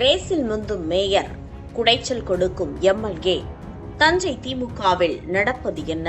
ரேஸில் முந்தும் மேயர் குடைச்சல் கொடுக்கும் எம்எல்ஏ தஞ்சை திமுகவில் நடப்பது என்ன?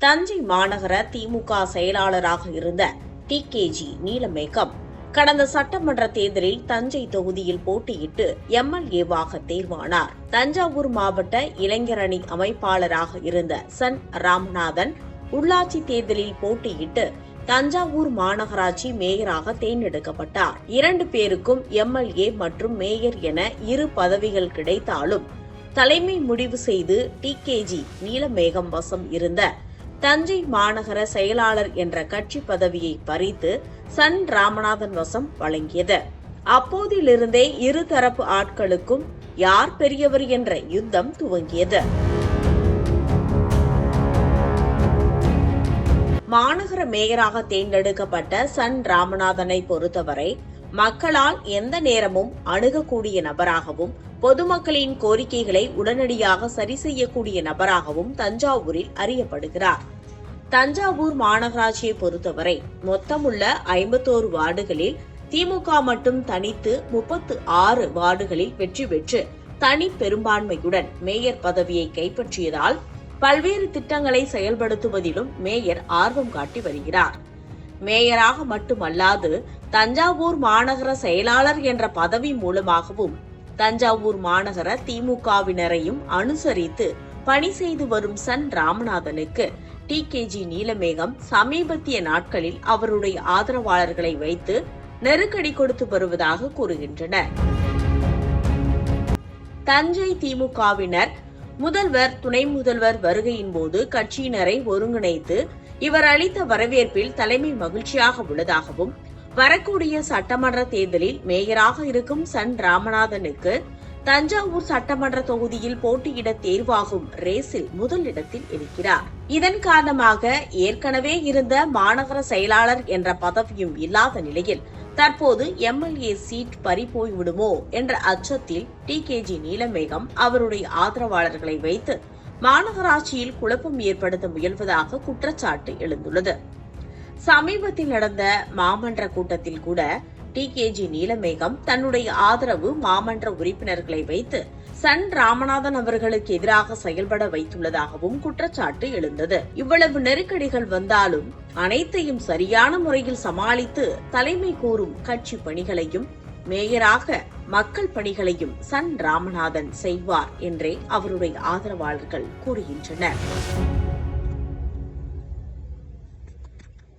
தஞ்சை மாநகர திமுக செயலாளராக இருந்த டி கேஜி நீலமேகம் கடந்த சட்டமன்ற தேர்தலில் தஞ்சை தொகுதியில் போட்டியிட்டு எம்எல்ஏவாக தேர்வானார். தஞ்சாவூர் மாவட்ட இளைஞரணி அமைப்பாளராக இருந்த சன் ராமநாதன் உள்ளாட்சி தேர்தலில் போட்டியிட்டு தஞ்சாவூர் மாநகராட்சி மேயராக தேர்ந்தெடுக்கப்பட்டார். இரண்டு பேருக்கும் எம்எல்ஏ மற்றும் மேயர் என இரு பதவிகள் கிடைத்தாலும் தலைமை முடிவு செய்து டி கேஜி நீலமேகம் வசம் இருந்த தஞ்சை மாநகர செயலாளர் என்ற கட்சி பதவியை பறித்து சன் ராமநாதன் வசம் வழங்கியது. அப்போதிலிருந்தே இருதரப்பு ஆட்களுக்கும் யார் பெரியவர் என்ற யுத்தம் துவங்கியது. மாநகர மேயராக தேர்ந்தெடுக்கப்பட்ட சன் ராமநாதனை பொறுத்தவரை மக்களால் எந்த நேரமும் அணுகக்கூடிய நபராகவும் பொதுமக்களின் கோரிக்கைகளை உடனடியாக சரி செய்யக்கூடிய நபராகவும் தஞ்சாவூரில் அறியப்படுகிறார். தஞ்சாவூர் மாநகராட்சியை பொறுத்தவரை மொத்தமுள்ள ஐம்பத்தோரு வார்டுகளில் திமுக மட்டும் தனித்து முப்பத்து ஆறு வார்டுகளில் வெற்றி பெற்று தனி பெரும்பான்மையுடன் மேயர் பதவியை கைப்பற்றியதால் பல்வேறு திட்டங்களை செயல்படுத்துவதிலும் மேயர் ஆர்வம் காட்டி வருகிறார். மேயராக மட்டுமல்லாது தஞ்சாவூர் மாநகர செயலாளர் என்ற பதவி மூலமாகவும் தஞ்சாவூர் மாநகர திமுகவினரையும் அனுசரித்து பணி செய்து வரும் சன் ராமநாதனுக்கு டி கேஜி நீலமேகம் சமீபத்திய நாட்களில் அவருடைய ஆதரவாளர்களை வைத்து நெருக்கடி கொடுத்து வருவதாக கூறுகின்றனர். தஞ்சை திமுகவினர் முதல்வர் துணை முதல்வர் வருகையின் போது கட்சியினரை ஒருங்கிணைத்து இவர் அளித்த வரவேற்பில் தலைமை மகிழ்ச்சியாக உள்ளதாகவும் வரக்கூடிய சட்டமன்ற தேர்தலில் மேயராக இருக்கும் சன் ராமநாதனுக்கு தஞ்சாவூர் சட்டமன்ற தொகுதியில் போட்டியிட தேர்வாகும் ரேஸில் முதலிடத்தில் இருக்கிறார். இதன் காரணமாக ஏற்கனவே இருந்த மாநகர செயலாளர் என்ற பதவியும் இல்லாத நிலையில் தற்போது எம்எல்ஏ சீட் பறிபோய்விடுமோ என்ற அச்சத்தில் டி கேஜி நீலமேகம் அவருடைய ஆதரவாளர்களை வைத்து மாநகராட்சியில் குழப்பம் ஏற்படுத்த முயல்வதாக குற்றச்சாட்டு எழுந்துள்ளது. சமீபத்தில் நடந்த மாமன்ற கூட்டத்தில் கூட டி கேஜி நீலமேகம் தன்னுடைய ஆதரவு மாமன்ற உறுப்பினர்களை வைத்து சன் ராமநாதன் அவர்களுக்கு எதிராக செயல்பட வைத்துள்ளதாகவும் குற்றச்சாட்டு எழுந்தது. இவ்வளவு நெருக்கடிகள் வந்தாலும் அனைத்தையும் சரியான முறையில் சமாளித்து தலைமை கூறும் கட்சி பணிகளையும் மேயராக மக்கள் பணிகளையும் சன் ராமநாதன் செய்வார் என்றே அவருடைய ஆதரவாளர்கள் கூறுகின்றனர்.